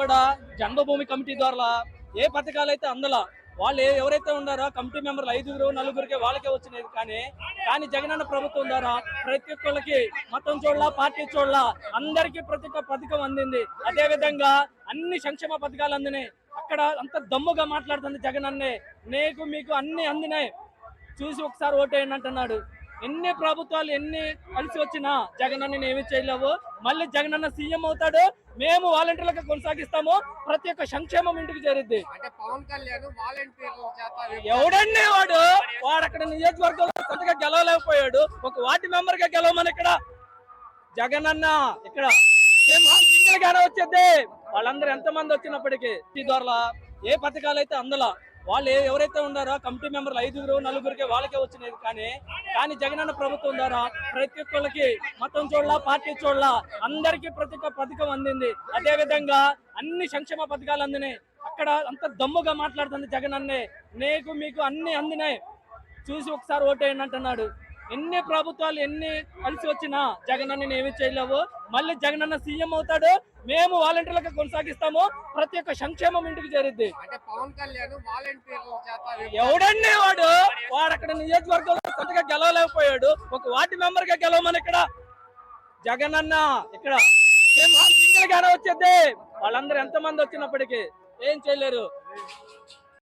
కూడా జన్మభూమి కమిటీ ద్వారా ఏ పథకాలు అయితే అందలా వాళ్ళు ఎవరైతే ఉన్నారో కమిటీ మెంబర్లు ఐదుగురు నలుగురికి వాళ్ళకే వచ్చినది కానీ కానీ జగనన్న ప్రభుత్వం ద్వారా ప్రతి ఒక్కరికి మతం చూడలా పార్టీ చూడలా అందరికీ ప్రతి ఒక్క పథకం అందింది. అదే విధంగా అన్ని సంక్షేమ పథకాలు అందినాయి. అక్కడ అంత దమ్ముగా మాట్లాడుతుంది జగన్ అన్నే నీకు మీకు అన్ని అందినాయి. చూసి ఒకసారి ఓటేయండి అంటున్నాడు. ఎన్ని ప్రభుత్వాలు ఎన్ని కలిసి వచ్చినా జగన్ అన్న ఏమి చేయలేవు. మళ్ళీ జగన్ అన్న సీఎం అవుతాడు. మేము వాలంటీర్లుగా కొనసాగిస్తాము. ప్రతి ఒక్క సంక్షేమం ఇంటికి చేరుద్ది. ఎవడండి వాడు వాడు అక్కడ నియోజకవర్గంలో కొత్తగా గెలవలేకపోయాడు. ఒక వార్డు మెంబర్గా గెలవమని ఇక్కడ జగన్ అన్న ఇక్కడ సింగిల్ గానే వచ్చేది వాళ్ళందరూ ఎంత మంది వచ్చినప్పటికీ ఈ ద్వారా ఏ పథకాలు అయితే అందలా వాళ్ళు ఎవరైతే ఉన్నారో కమిటీ మెంబర్లు ఐదుగురు నలుగురికి వాళ్ళకే వచ్చినది కానీ కానీ జగనన్న ప్రభుత్వం ద్వారా ప్రతి ఒక్కరికి మతం చూడలా పార్టీ చూడలా అందరికీ ప్రతి ఒక్క పథకం అందింది. అదే విధంగా అన్ని సంక్షేమ పథకాలు అందినాయి. అక్కడ అంత దమ్ముగా మాట్లాడుతుంది జగన్ అన్నే నీకు మీకు అన్ని అందినాయి. చూసి ఒకసారి ఓటేయండి అంటున్నాడు. ఎన్ని ప్రభుత్వాలు ఎన్ని కలిసి వచ్చినా జగన్ అన్న ఏమి చేయలేవు. మళ్ళీ జగన్ అన్న సీఎం అవుతాడు. మేము వాలంటీర్లుగా కొనసాగిస్తాము. ప్రతి ఒక్క సంక్షేమం ఇంటికి చేరుద్ది. ఎవడండి వాడు వాడు అక్కడ నియోజకవర్గంలో కొత్తగా గెలవలేకపోయాడు. ఒక వార్డు మెంబర్గా గెలవమని ఇక్కడ జగన్ అన్న ఇక్కడ సింగిల్ గానే వచ్చేది వాళ్ళందరూ ఎంత మంది వచ్చినప్పటికీ ఏం చేయలేరు.